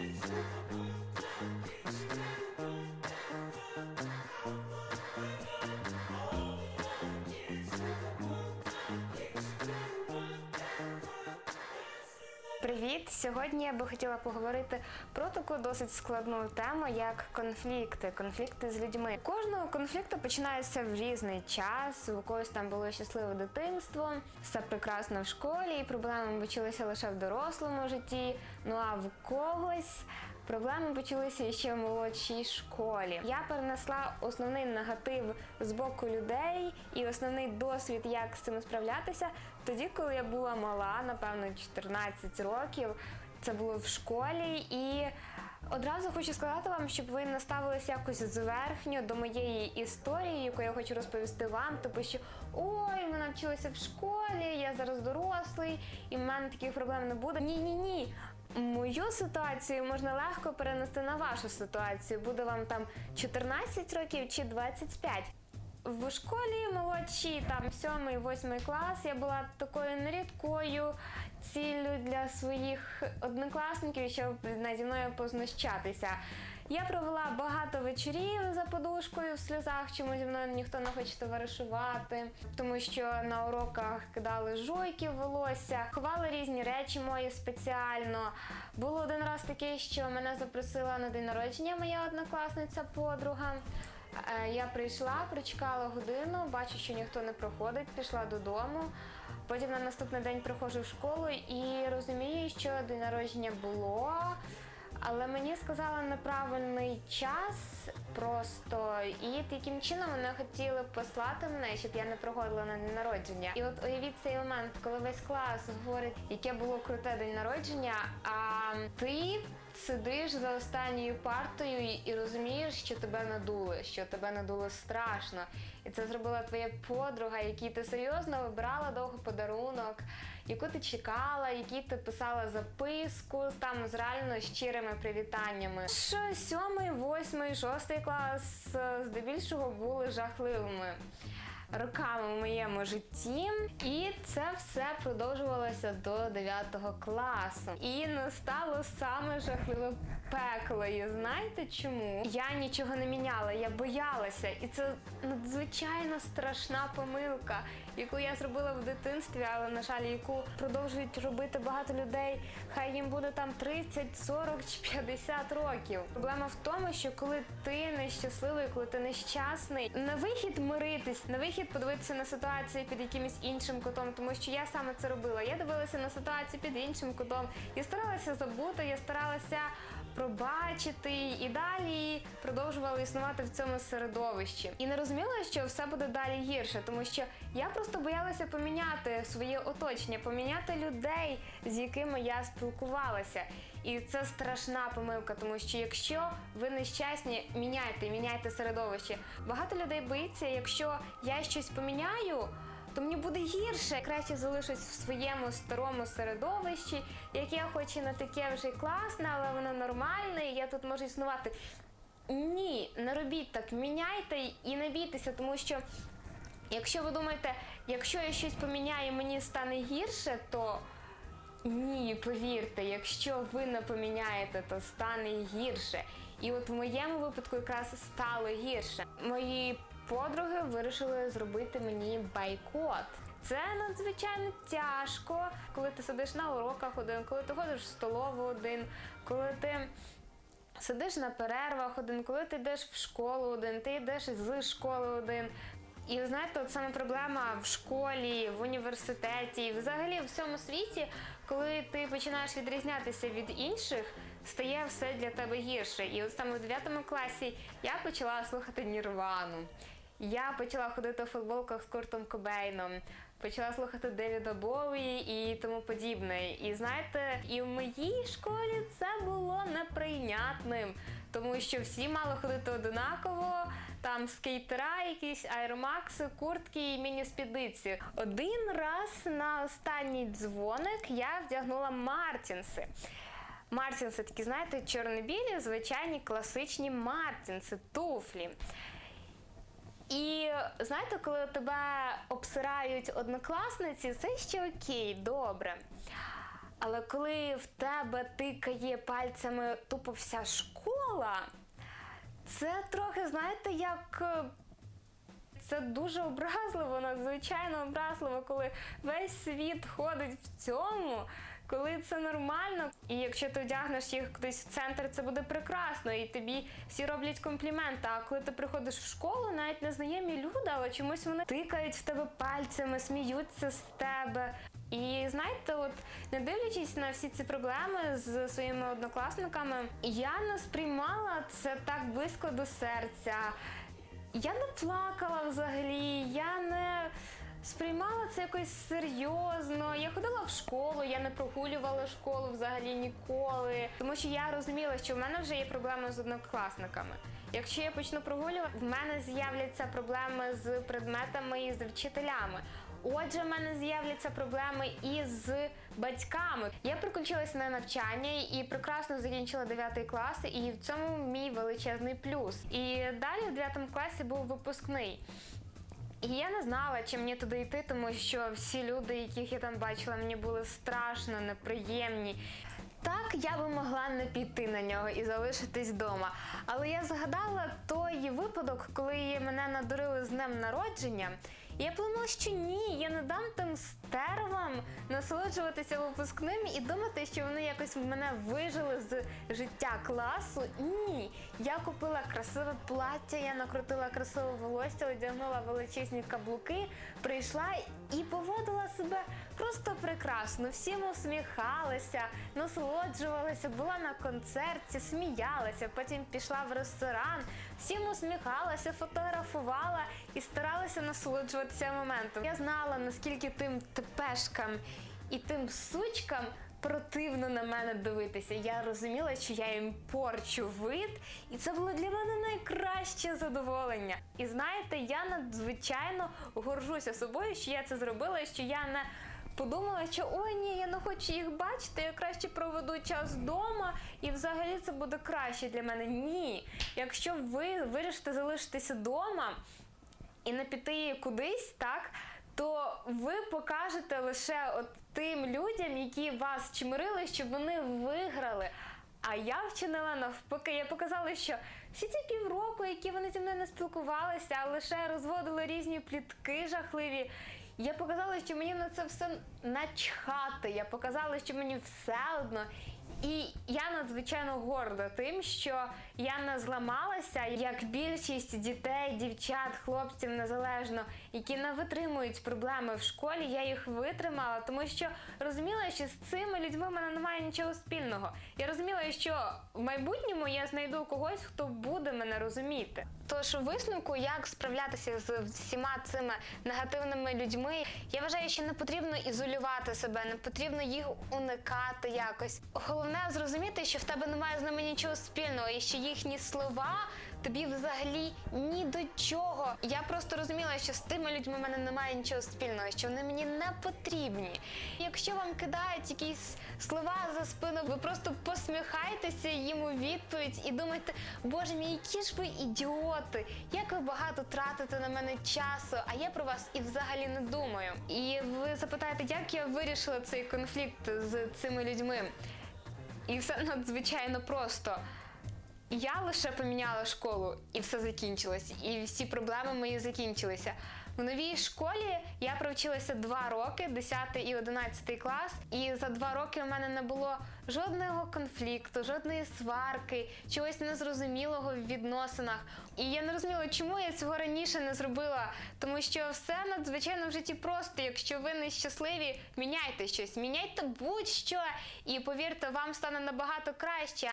Música Привіт! Сьогодні я би хотіла поговорити про таку досить складну тему, як конфлікти, конфлікти з людьми. Кожного конфлікту починається в різний час. У когось там було щасливе дитинство, все прекрасно в школі, і проблеми почалися лише в дорослому житті. Ну а в когось Проблеми почалися ще в молодшій школі. Я перенесла основний негатив з боку людей і основний досвід, як з цим справлятися, тоді, коли я була мала, напевно, 14 років. Це було в школі, і одразу хочу сказати вам, щоб ви не ставилися якось зверхньо до моєї історії, яку я хочу розповісти вам. Типу, що ой, ми навчилися в школі, я зараз дорослий, і в мене таких проблем не буде. Ні, ні, ні. Мою ситуацію можна легко перенести на вашу ситуацію. Буде вам там 14 років чи 25. В школі молодші, там 7-8 клас, я була такою нерідкою ціллю для своїх однокласників, щоб зі мною познущатися. Я провела багато вечорів за подушкою в сльозах, чому зі мною ніхто не хоче товаришувати, тому що на уроках кидали жуйки в волосся, ховали різні речі мої спеціально. Було один раз таке, що мене запросила на день народження моя однокласниця подруга. Е, Я прийшла, прочекала годину, бачу, що ніхто не проходить, пішла додому. Потім на наступний день приходжу в школу і розумію, що день народження було. Але мені сказали неправильний час просто, і таким чином вони хотіли послати мене, щоб я не проходила на день народження. І от уявіть цей момент, коли весь клас говорить, яке було круте день народження, а ти сидиш за останньою партою і, розумієш, що тебе надули, що тебе надуло страшно. І це зробила твоя подруга, якій ти серйозно вибрала довго подарунок, яку ти чекала, якій ти писала записку там з реально щирими привітаннями. Що сьомий, восьмий, шостий клас е, здебільшого були жахливими роками в моєму житті, і це все продовжувалося до 9 класу. І настало саме жахливе пекло. Знаєте чому? Я нічого не міняла, я боялася, і це надзвичайно страшна помилка, яку я зробила в дитинстві, але на жаль, яку продовжують робити багато людей. Хай їм буде там 30, 40 чи 50 років. Проблема в тому, що коли ти нещасливий, коли ти нещасний, на вихід миритись, на вихід подивитися на ситуацію під якимось іншим кутом, тому що я саме це робила. Я дивилася на ситуацію під іншим кутом. Я старалася забути, я старалася пробачити і далі продовжувала існувати в цьому середовищі. І не розуміла, що все буде далі гірше, тому що я просто боялася поміняти своє оточення, поміняти людей, з якими я спілкувалася. І це страшна помилка, тому що якщо ви нещасні, міняйте, міняйте середовище. Багато людей боїться, якщо я щось поміняю. То мені буде гірше, краще залишусь в своєму старому середовищі, яке хоч і не таке вже класне, але воно нормальне, і я тут можу існувати. Ні, не робіть так, міняйте і не бійтеся, тому що якщо ви думаєте, якщо я щось поміняю, мені стане гірше, то ні, повірте, якщо ви не поміняєте, то стане гірше. І от в моєму випадку якраз стало гірше. Мої подруги вирішили зробити мені байкот. Це надзвичайно тяжко, коли ти сидиш на уроках один, коли ти ходиш в столову один, коли ти сидиш на перервах один, коли ти йдеш в школу один, ти йдеш з школи один. І знаєте, от саме проблема в школі, в університеті, взагалі в всьому світі, коли ти починаєш відрізнятися від інших, стає все для тебе гірше. І от саме в 9 класі я почала слухати Нірвану. Я почала ходити у футболках з Куртом Кобейном, почала слухати Девіда Боуї і тому подібне. І знаєте, і в моїй школі це було неприйнятним, тому що всі мали ходити одинаково, там скейтера, якісь аеромакси, куртки і міні-спідниці. Один раз на останній дзвоник я вдягнула Мартінси. Мартінси такі, знаєте, чорно-білі, звичайні класичні Мартінси, туфлі. І знаєте, коли тебе обсирають однокласниці, це ще окей, добре. Але коли в тебе тикає пальцями тупо вся школа, це трохи, знаєте, як. е, Це дуже образливо, надзвичайно образливо, коли весь світ ходить в цьому, коли це нормально. І якщо ти одягнеш їх кудись в центр, це буде прекрасно, і тобі всі роблять компліменти. А коли ти приходиш в школу, навіть незнайомі люди, але чомусь вони тикають в тебе пальцями, сміються з тебе. І знаєте, от не дивлячись на всі ці проблеми з своїми однокласниками, я не сприймала це так близько до серця. Я не плакала взагалі, я не сприймала це якось серйозно. Я ходила в школу, я не прогулювала школу взагалі ніколи. Тому що я розуміла, що в мене вже є проблеми з однокласниками. Якщо я почну прогулювати, в мене з'являться проблеми з предметами і з вчителями. Отже, в мене з'являться проблеми і з батьками. Я приключилася на навчання і прекрасно закінчила 9 клас, і в цьому мій величезний плюс. І далі в 9 класі був випускний. І я не знала, чи мені туди йти, тому що всі люди, яких я там бачила, мені були страшно неприємні. Так, я би могла не піти на нього і залишитись вдома. Але я згадала той випадок, коли мене надурили з днем народження. І я подумала, що ні, я не дам тим стервам насолоджуватися випускним і думати, що вони якось мене вижили з життя класу. Ні, я купила красиве плаття, я накрутила красиве волосся, одягнула величезні каблуки, прийшла і поводила себе просто прекрасно. Всім усміхалася, насолоджувалася, була на концерті, сміялася, потім пішла в ресторан, всім усміхалася, фотографувала і старалася насолоджуватися моментом. Я знала, наскільки тим тепешкам і тим сучкам противно на мене дивитися. Я розуміла, що я їм порчу вид, і це було для мене найкраще задоволення. І знаєте, я надзвичайно горжуся собою, що я це зробила, що я не подумала, що ой ні, я не хочу їх бачити, я краще проведу час вдома, і взагалі це буде краще для мене. Ні, якщо ви вирішите залишитися вдома і не піти кудись, так. То ви покажете лише от тим людям, які вас чмирили, щоб вони виграли. А я вчинила навпаки. Я показала, що всі ці півроку, які вони зі мною не спілкувалися, а лише розводили різні плітки жахливі. Я показала, що мені на це все начхати. Я показала, що мені все одно. І я надзвичайно горда тим, що я не зламалася, як більшість дітей, дівчат, хлопців незалежно, які не витримують проблеми в школі. Я їх витримала, тому що розуміла, що з цими людьми в мене немає нічого спільного. Я розуміла, що в майбутньому я знайду когось, хто буде мене розуміти. Тож у висновку, як справлятися з всіма цими негативними людьми, я вважаю, що не потрібно ізолювати себе, не потрібно їх уникати якось. Головне зрозуміти, що в тебе немає з ними нічого спільного, і що їхні слова тобі взагалі ні до чого. Я просто розуміла, що з тими людьми в мене немає нічого спільного, що вони мені не потрібні. Якщо вам кидають якісь слова за спину, ви просто посміхайтеся їм у відповідь і думайте, боже мій, які ж ви ідіоти, як ви багато тратите на мене часу, а я про вас і взагалі не думаю. І ви запитаєте, як я вирішила цей конфлікт з цими людьми? І все надзвичайно просто. Я лише поміняла школу, і все закінчилось. І всі проблеми мої закінчилися. В новій школі я провчилася два роки, 10 і 11 клас. І за два роки в мене не було жодного конфлікту, жодної сварки, чогось незрозумілого в відносинах. І я не розуміла, чому я цього раніше не зробила. Тому що все надзвичайно в житті просто. Якщо ви нещасливі, міняйте щось, міняйте будь-що, і повірте, вам стане набагато краще.